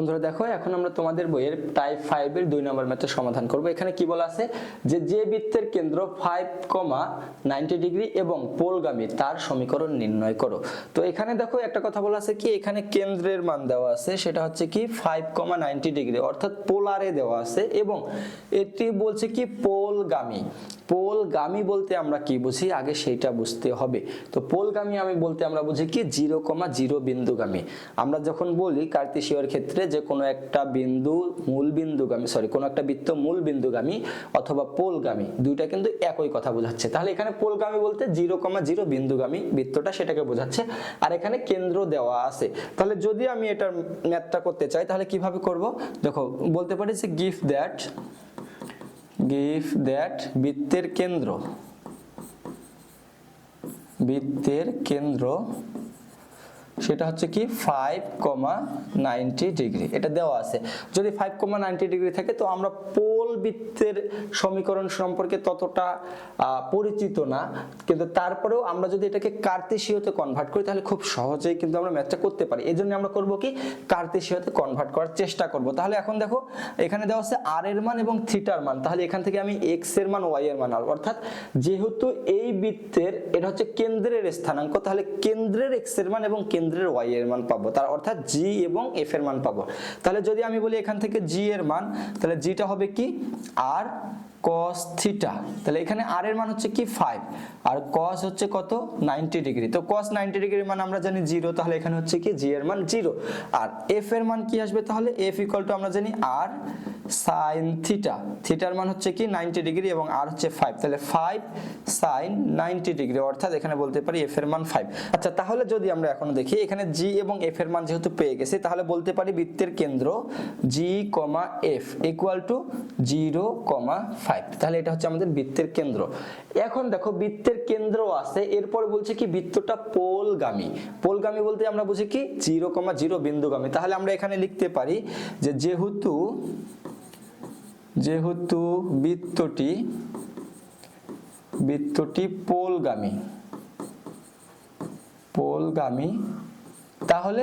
বন্ধুরা দেখো, এখন আমরা তোমাদের বইয়ের টাইপ ফাইভ এর দুই নম্বর ম্যাথের সমাধান করব। এখানে কি বলা আছে? যে যে বৃত্তের কেন্দ্র ফাইভ কমা নাইনটি ডিগ্রি এবং পোলগামী, তার সমীকরণ নির্ণয় করো। তো এখানে দেখো, একটা কথা বলা আছে কি, এখানে কেন্দ্রের মান দেওয়া আছে, সেটা হচ্ছে কি ফাইভ কমা নাইনটি ডিগ্রি অর্থাৎ পোলারে দেওয়া আছে এবং এটি বলছে কি পোলগামী। পোলগামী বলতে আমরা কি বুঝি? আগে সেইটা বুঝতে হবে। তো পোলগামী আমি বলতে আমরা বুঝি কি? জিরো কমা জিরো বিন্দুগামী। আমরা যখন বলি কার্তেশীয়র ক্ষেত্রে যে কোনো একটা বিন্দু মূল বিন্দুগামী সরি কোনো একটা বৃত্ত মূল বিন্দুগামী অথবা পোলগামী, দুইটা কিন্তু একই কথা বোঝাচ্ছে। তাহলে এখানে পোলগামী বলতে জিরো কমা জিরো বিন্দুগামী বৃত্তটা সেটাকে বোঝাচ্ছে। আর এখানে কেন্দ্র দেওয়া আছে। তাহলে যদি আমি এটার ম্যাথটা করতে চাই, তাহলে কীভাবে করব? দেখো, বলতে পারি যে গিফট দ্যাট গিভ দ্যাট বৃত্তের কেন্দ্র। বৃত্তের কেন্দ্র সেটা হচ্ছে কি ফাইভ কমা নাইনটি ডিগ্রি এটা দেওয়া আছে। যদি ফাইভ কমা নাইনটি ডিগ্রি থাকে, তো আমরা পোল বৃত্তের সমীকরণ সম্পর্কে ততটা পরিচিত না। কিন্তু তারপরেও আমরা যদি এটাকে কার্তেশীয়তে কনভার্ট করি, তাহলে খুব সহজেই কিন্তু আমরা ম্যাথটা করতে পারি। এই জন্য আমরা করব কি কার্তেশীয়তে কনভার্ট করার চেষ্টা করব। তাহলে এখন দেখো, এখানে দেওয়া আছে আর এর মান এবং থিটার মান। তাহলে এখান থেকে আমি এক্সের মান ওয়াই এর মান অর্থাৎ যেহেতু এই বৃত্তের, এটা হচ্ছে কেন্দ্রের স্থানাঙ্ক, তাহলে কেন্দ্রের এক্সের মান এবং কেন্দ্রের ওয়াই এর মান পাবো। তার অর্থাৎ জি এবং এফ এর মান পাবো। তাহলে যদি আমি বলি এখান থেকে জি এর মান, তাহলে জিটা হবে কি? আর cos থিটা তাহলে এখানে আর এর মান হচ্ছে কি? 5 আর cos হচ্ছে কত? 90 ডিগ্রি তো cos 90 ডিগ্রির মান আমরা জানি 0 তাহলে এখানে হচ্ছে কি? g এর মান 0 আর f এর মান কি আসবে তাহলে? f ইকুয়াল টু আমরা জানি r sin থিটা থিটার মান হচ্ছে কি? 90 ডিগ্রি এবং r হচ্ছে 5 তাহলে 5 sin 90 ডিগ্রি অর্থাৎ এখানে বলতে পারি f এর মান 5 আচ্ছা তাহলে যদি আমরা এখন দেখি এখানে g এবং f এর মান যেহেতু পেয়ে গেছি তাহলে বলতে পারি বৃত্তের কেন্দ্র g, f ইকুয়াল টু 0, 5 তাহলে এটা হচ্ছে আমাদের বৃত্তের কেন্দ্র। এখন দেখো বৃত্তের কেন্দ্র আছে এরপর বলছে কি বৃত্তটা পোলগামী। পোলগামী বলতে আমরা বুঝি কি? জিরো কমা জিরো বিন্দুগামী। তাহলে আমরা এখানে লিখতে পারি যে যেহেতু যেহেতু বৃত্তটি বৃত্তটি পোলগামী। পোলগামী তাহলে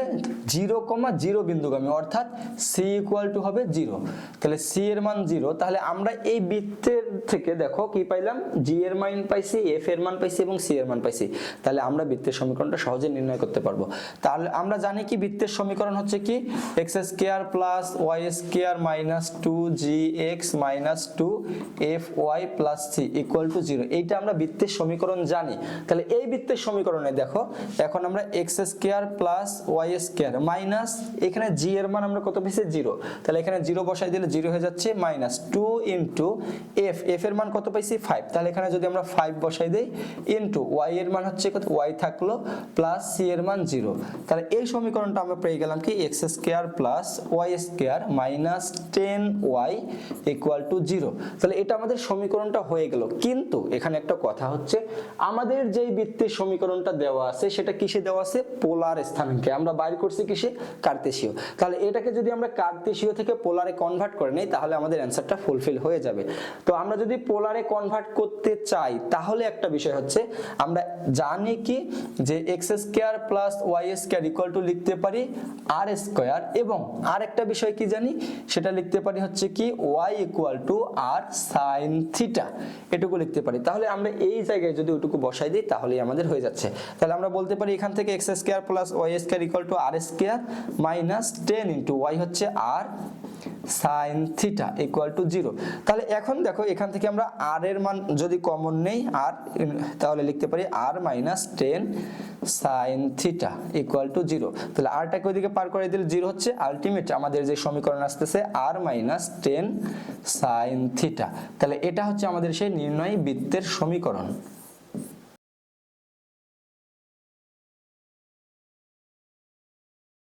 জিরো কমা জিরো বিন্দুগামী, অর্থাৎ সি ইকুয়াল টু হবে জিরো। তাহলে সি এর মান জিরো, তাহলে আমরা এই বৃত্তের থেকে দেখো কি পাইলাম? জি এর মান পাইছি এফ এর মান পাইছি এবং সি এর মান পাইছি। তাহলে আমরা বৃত্তের সমীকরণটা সহজে নির্ণয় করতে পারব। তাহলে আমরা জানি কি বৃত্তের সমীকরণ হচ্ছে কি? X square plus Y square minus two G X minus two F Y plus C equal to zero এইটা আমরা বৃত্তের সমীকরণ জানি। তাহলে এই বৃত্তের সমীকরণে দেখো, এখন আমরা X square plus Y square minus এখানে জি এর মান আমরা কত পেয়েছি জিরো তাহলে এখানে জিরো বসাই দিলে জিরো হয়ে যাচ্ছে minus two into F F এর মান কত পাইছি? ফাইভ তাহলে এখানে যদি আমরা ফাইভ বসাই দিই ইন্টু ওয়াই এর মান হচ্ছে কত? ওয়াই থাকল প্লাস সি এর মান জিরো তাহলে এই সমীকরণটা আমরা পেয়ে গেলাম কি? X square plus y square minus ten y equal to zero তাহলে এটা আমাদের সমীকরণটা হয়ে গেল। কিন্তু এখানে একটা কথা হচ্ছে, আমাদের যেই বৃত্তের সমীকরণটা দেওয়া আছে, সেটা কিসে দেওয়া আছে? পোলার স্থানাঙ্কে আমরা বাইর করছি কিসে? কার্তেশীয়। তাহলে এটাকে যদি আমরা কার্তেশীয় থেকে পোলারে কনভার্ট করে নেই, তাহলে আমাদের অ্যান্সারটা ফুলফিল হয়ে যাবে। তো আমরা যদি পোলারে কনভার্ট করতে চাই, তাহলে একটা বিষয় হচ্ছে, আমরা জানি কি যে x square plus y square equal to লিখতে পারি আর স্কোয়ার এবং আর একটা বিষয় কি জানি? সেটা লিখতে পারি হচ্ছে কি y equal to r sine theta এটুকু লিখতে পারি। তাহলে আমরা এই জায়গায় যদি ওটুকু বসাই দিই, তাহলেই আমাদের হয়ে যাচ্ছে। তাহলে আমরা বলতে পারি এখান থেকে x square plus y square equal to r square minus ten into y হচ্ছে r sine theta equal to zero তাহলে এখন দেখো, এখান থেকে আমরা আর এর মান যদি কমন নেই আর তাহলে লিখতে পারি r minus ten sine theta equal to zero তাহলে আরটাকে ওইদিকে পার করে দিলে জিরো হচ্ছে। আলটিমেট আমাদের যে সমীকরণ আসতেছে r minus ten sine theta তাহলে এটা হচ্ছে আমাদের সেই নির্ণয় বৃত্তের সমীকরণ।